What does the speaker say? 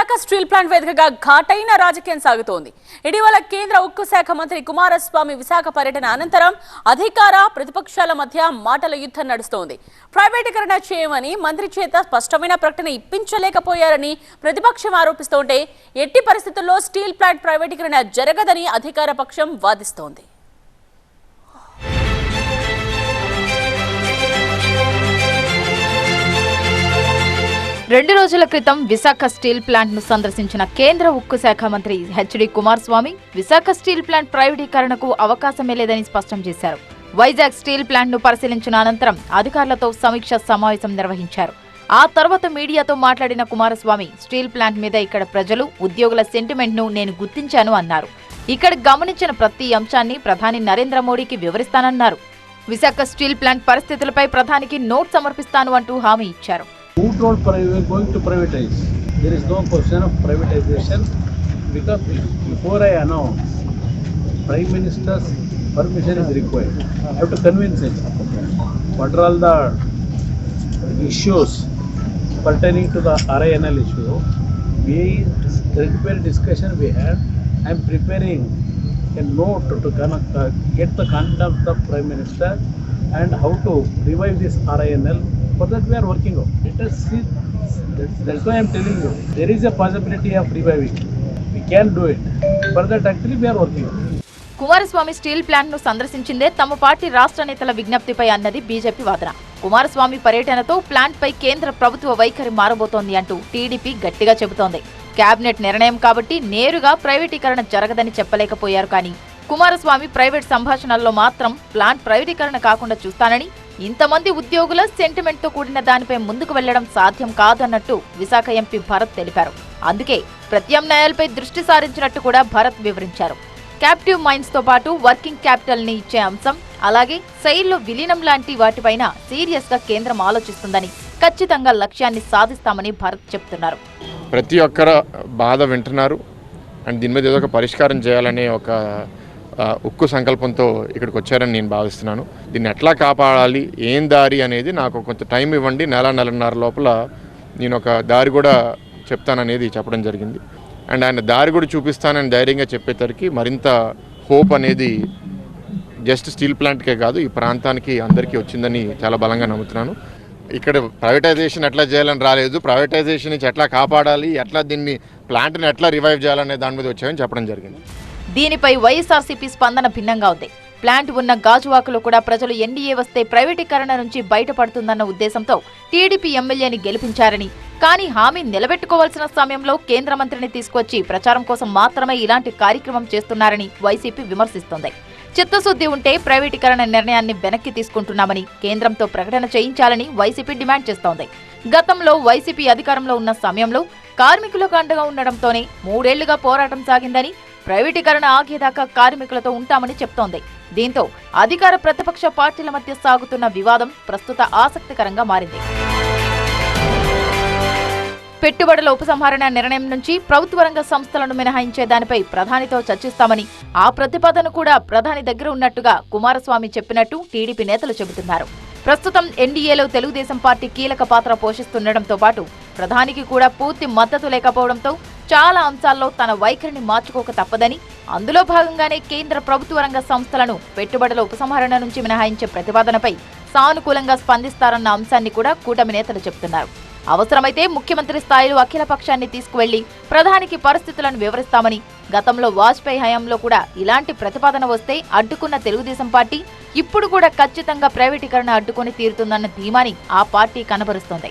Visakha steel plant వేదికగా ఘాటైన రాజకీయం సాగుతోంది. ఇటీవల కేంద్ర ఉక్కు శాఖ మంత్రి కుమారస్వామి విశాఖ పర్యటన అనంతరం అధికార ప్రతిపక్షాల మధ్య మాటల యుద్ధం నడుస్తోంది. ప్రైవేటీకరణ చేయమని మంత్రి చేత స్పష్టమైన ప్రకటన ఇప్పించలేకపోయారని ప్రతిపక్షం ఆరోపిస్తుంటే ఎట్టి పరిస్థితుల్లో స్టీల్ ప్లాంట్ ప్రైవేటీకరణ జరగదని అధికార పక్షం వాదిస్తోంది. రెండు రోజుల క్రితం విశాఖ స్టీల్ ప్లాంట్ను సందర్శించిన కేంద్ర ఉక్కు శాఖ మంత్రి HD Kumaraswamy Visakha steel plant ప్రైవేటీకరణకు అవకాశమే లేదని స్పష్టం చేశారు. వైజాగ్ స్టీల్ ప్లాంట్ను పరిశీలించిన అనంతరం అధికారులతో సమీక్ష సమావేశం నిర్వహించారు. ఆ తర్వాత మీడియాతో మాట్లాడిన కుమారస్వామి స్టీల్ ప్లాంట్ మీద ఇక్కడ ప్రజలు ఉద్యోగుల సెంటిమెంట్ను నేను గుర్తించాను అన్నారు. ఇక్కడ గమనించిన ప్రతి అంశాన్ని ప్రధాని నరేంద్ర మోడీకి వివరిస్తానన్నారు. విశాఖ స్టీల్ ప్లాంట్ పరిస్థితులపై ప్రధానికి నోట్ సమర్పిస్తాను అంటూ హామీ ఇచ్చారు. Who told pri- we are going to privatize? There is no question of privatization because before I announce, Prime Minister's permission is required. I have to convince him. What are all the issues pertaining to the RINL issue? We, the discussion we had, I am preparing a note to con- uh, get the content of the Prime Minister and how to revive this RINL. For that we are working on. Let us see. That's, why I am telling you. There is a possibility of reviving. We can do it. For that actually we are working on. Kumaraswamy steel ప్లాంట్ను సందర్శించిందే తమ party రాష్ట్ర నేతల విజ్ఞప్తిపై అన్నది BJP వాదన Kumaraswamy పర్యటనతో plant పై కేంద్ర ప్రభుత్వ వైఖరి మారబోతోంది అంటూ టీడీపీ గట్టిగా చెబుతోంది కేబినెట్ నిర్ణయం కాబట్టి నేరుగా ప్రైవేటీకరణ జరగదని చెప్పలేకపోయారు కానీ కుమారస్వామి ప్రైవేట్ సంభాషణల్లో మాత్రం ప్లాంట్ ప్రైవేటీకరణ కాకుండా చూస్తానని ఇంతమంది ఉద్యోగుల సెంటిమెంట్తో కూడిన దానిపై ముందుకు వెళ్ళడం సాధ్యం కాదన్నట్టు విశాఖ ఎంపీ భరత్ తెలిపారు. అందుకే ప్రత్యామ్నాయాలపై దృష్టి సారించినట్టు కూడా భరత్ వివరించారు. క్యాప్టివ్ మైన్స్తో పాటు వర్కింగ్ క్యాపిటల్ని ఇచ్చే అంశం అలాగే శైల్లో విలీనం లాంటి వాటిపైన సీరియస్గా కేంద్రం ఆలోచిస్తుందని ఖచ్చితంగా లక్ష్యాన్ని సాధిస్తామని భరత్ చెప్తున్నారు. ప్రతి ఒక్కరు బాధ వింటున్నారు. అండ్ దీని మీద ఏదో ఒక పరిష్కారం చేయాలనే ఒక ఉక్కు సంకల్పంతో ఇక్కడికి వచ్చారని నేను భావిస్తున్నాను. దీన్ని ఎట్లా కాపాడాలి? ఏం దారి అనేది నాకు కొంచెం టైం ఇవ్వండి. నెల నెలన్నర లోపల నేను ఒక దారి కూడా చెప్తాననేది చెప్పడం జరిగింది. అండ్ ఆయన దారి కూడా చూపిస్తానని ధైర్యంగా చెప్పేసరికి మరింత హోప్ అనేది జస్ట్ స్టీల్ ప్లాంట్కే కాదు ఈ ప్రాంతానికి అందరికీ వచ్చిందని చాలా బలంగా నమ్ముతున్నాను. ఇక్కడ ప్రైవేటైజేషన్ ఎట్లా చేయాలని రాలేదు. ప్రైవేటైజేషన్ నుంచి ఎట్లా కాపాడాలి? ఎట్లా దీన్ని ప్లాంట్ని ఎట్లా రివైవ్ చేయాలనే దాని మీద వచ్చాయని చెప్పడం జరిగింది. దీనిపై వైఎస్ఆర్సీపీ స్పందన భిన్నంగా ఉంది. ప్లాంట్ ఉన్న గాజువాకలో కూడా ప్రజలు ఎన్డీఏ వస్తే ప్రైవేటీకరణ నుంచి బయటపడుతుందన్న ఉద్దేశంతో టీడీపీ ఎమ్మెల్యేని గెలిపించారని కానీ హామీ నిలబెట్టుకోవాల్సిన సమయంలో కేంద్ర మంత్రిని తీసుకొచ్చి ప్రచారం కోసం మాత్రమే ఇలాంటి కార్యక్రమం చేస్తున్నారని వైసీపీ విమర్శిస్తోంది. చిత్తశుద్ధి ఉంటే ప్రైవేటీకరణ నిర్ణయాన్ని వెనక్కి తీసుకుంటున్నామని కేంద్రంతో ప్రకటన చేయించాలని వైసీపీ డిమాండ్ చేస్తోంది. గతంలో వైసీపీ అధికారంలో ఉన్న సమయంలో కార్మికులకు అండగా ఉండడంతోనే మూడేళ్ళుగా పోరాటం సాగిందని ప్రైవేటీకరణ ఆగేదాకా కార్మికులతో ఉంటామని చెప్తోంది. దీంతో అధికార ప్రతిపక్ష పార్టీల మధ్య సాగుతున్న వివాదం ప్రస్తుత ఆసక్తికరంగా మారింది. పెట్టుబడుల ఉపసంహరణ నిర్ణయం నుంచి ప్రభుత్వ రంగ సంస్థలను మినహాయించే దానిపై ప్రధానితో చర్చిస్తామని ఆ ప్రతిపాదన కూడా ప్రధాని దగ్గర ఉన్నట్టుగా కుమారస్వామి చెప్పినట్టు టీడీపీ నేతలు చెబుతున్నారు. ప్రస్తుతం ఎన్డీఏలో తెలుగుదేశం పార్టీ కీలక పాత్ర పోషిస్తుండటంతో పాటు ప్రధానికి కూడా పూర్తి మద్దతు లేకపోవడంతో చాలా అంశాల్లో తన వైఖరిని మార్చుకోక తప్పదని అందులో భాగంగానే కేంద్ర ప్రభుత్వ రంగ సంస్థలను పెట్టుబడుల ఉపసంహరణ నుంచి మినహాయించే ప్రతిపాదనపై సానుకూలంగా స్పందిస్తారన్న అంశాన్ని కూడా కూటమి నేతలు చెబుతున్నారు అవసరమైతే ముఖ్యమంత్రి స్థాయిలో అఖిల పక్షాన్ని తీసుకువెళ్ళి ప్రధానికి పరిస్థితులను వివరిస్తామని గతంలో వాజ్పేయి హయాంలో కూడా ఇలాంటి ప్రతిపాదన వస్తే అడ్డుకున్న తెలుగుదేశం పార్టీ ఇప్పుడు కూడా ఖచ్చితంగా ప్రైవేటీకరణ అడ్డుకొని తీరుతుందన్న ధీమాని ఆ పార్టీ కనబరుస్తోంది.